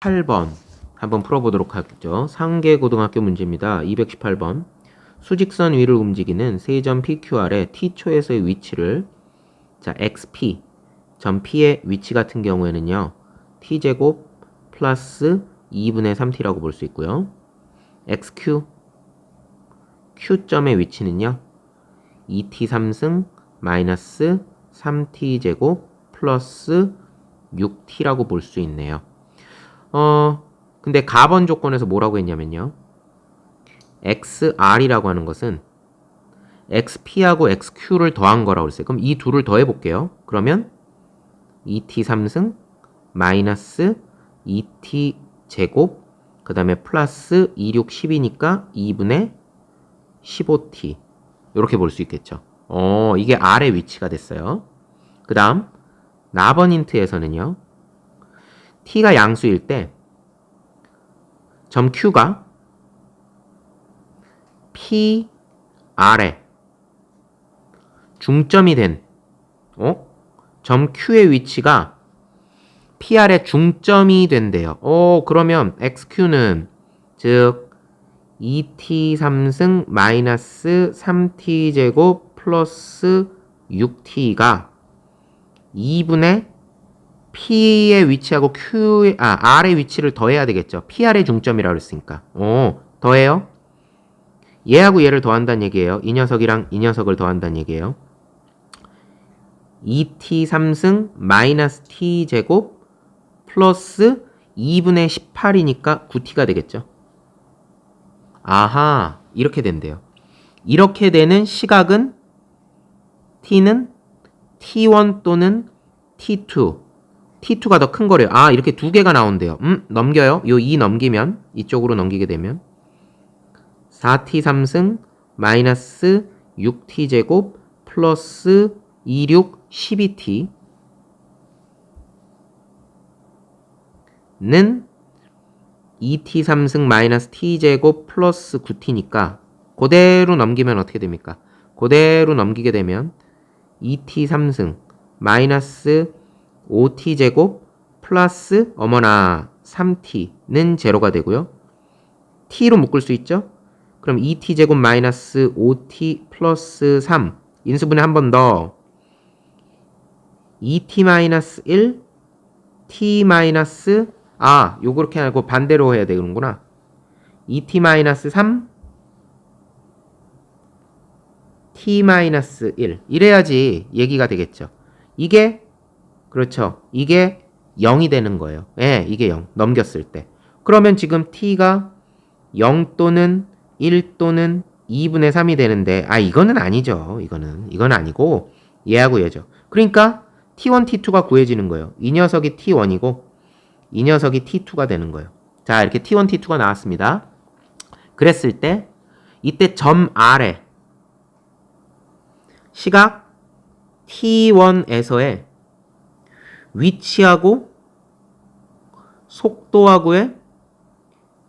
8번 한번 풀어보도록 하죠. 상계 고등학교 문제입니다. 218번 수직선 위를 움직이는 세 점 PQR의 T초에서의 위치를 자 XP 점 P의 위치 같은 경우에는요. T제곱 플러스 2분의 3T라고 볼 수 있고요. XQ Q점의 위치는요. 2T 3승 마이너스 3T제곱 플러스 6T라고 볼 수 있네요. 어, 근데 가번 조건에서 뭐라고 했냐면요. XR이라고 하는 것은 XP하고 XQ를 더한 거라고 했어요. 그럼 이 둘을 더해 볼게요. 그러면 2T 3승 마이너스 2T 제곱 그 다음에 플러스 2, 6, 10이니까 2분의 15T 이렇게 볼 수 있겠죠. 어, 이게 R의 위치가 됐어요. 그 다음 나번 힌트에서는요. T가 양수일 때 점 q가 p r에 중점이 된 어? 점 q의 위치가 p r에 중점이 된대요. 어, 그러면 xq는 즉 2t 3승 마이너스 3t 제곱 플러스 6t가 2분의 P의 위치하고 Q의 아 R의 위치를 더해야 되겠죠. PR의 중점이라고 그랬으니까. 오, 더해요. 얘하고 얘를 더한다는 얘기예요. 이 녀석이랑 이 녀석을 더한다는 얘기예요. 2t 3승 마이너스 t 제곱 플러스 2분의 18이니까 9t가 되겠죠. 아하, 이렇게 된대요. 이렇게 되는 시각은 t는 t1 또는 t2 T2가 더 큰 거래요. 아, 이렇게 두 개가 나온대요. 음, 넘겨요. 요 2 넘기면, 이쪽으로 넘기게 되면, 4T 3승, 마이너스 6T 제곱, 플러스 26, 12T, 는 2T 3승 마이너스 T 제곱 플러스 9T니까, 그대로 넘기면 어떻게 됩니까? 그대로 넘기게 되면, 2T 3승, 마이너스 5t제곱 플러스 어머나 3t는 제로가 되고요. t로 묶을 수 있죠? 그럼 2t제곱 마이너스 5t 플러스 3 인수분해 한 번 더 2t 마이너스 1 t 마이너스 아 요거 그렇게 하고 반대로 해야 되는구나 2t 마이너스 3 t 마이너스 1 이래야지 얘기가 되겠죠. 이게 그렇죠. 이게 0이 되는 거예요. 예, 이게 0. 넘겼을 때. 그러면 지금 t가 0 또는 1 또는 2분의 3이 되는데, 아, 이거는 아니죠. 이거는. 이건 아니고, 얘하고 얘죠. 그러니까 t1, t2가 구해지는 거예요. 이 녀석이 t1이고, 이 녀석이 t2가 되는 거예요. 자, 이렇게 t1, t2가 나왔습니다. 그랬을 때, 이때 점 R에 시각 t1에서의 위치하고 속도하고의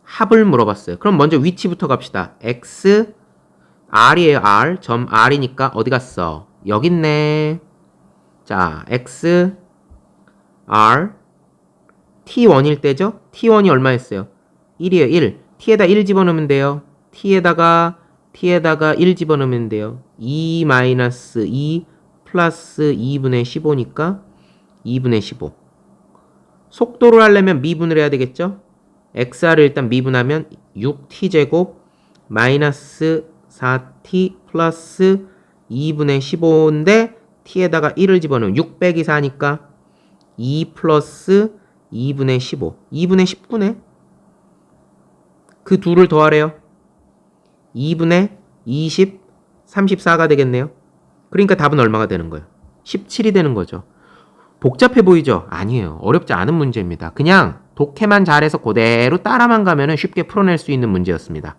합을 물어봤어요. 그럼 먼저 위치부터 갑시다. x r이에요. r 점 r이니까 어디 갔어? 여기 있네. 자, x r t1일 때죠? t1이 얼마였어요? 1이에요. 1. t에다 1 집어넣으면 돼요. t에다가 t에다가 1 집어넣으면 돼요. 2 마이너스 2 플러스 2분의 15니까 2분의 15. 속도를 하려면 미분을 해야 되겠죠? xr을 일단 미분하면 6t제곱 마이너스 4t 플러스 2분의 15인데 t에다가 1을 집어넣으면 6 빼기 4니까 2 플러스 2분의 15. 2분의 19네. 그 둘을 더하래요. 2분의 20, 34가 되겠네요. 그러니까 답은 얼마가 되는 거예요? 17이 되는 거죠. 복잡해 보이죠? 아니에요. 어렵지 않은 문제입니다. 그냥 독해만 잘해서 그대로 따라만 가면 쉽게 풀어낼 수 있는 문제였습니다.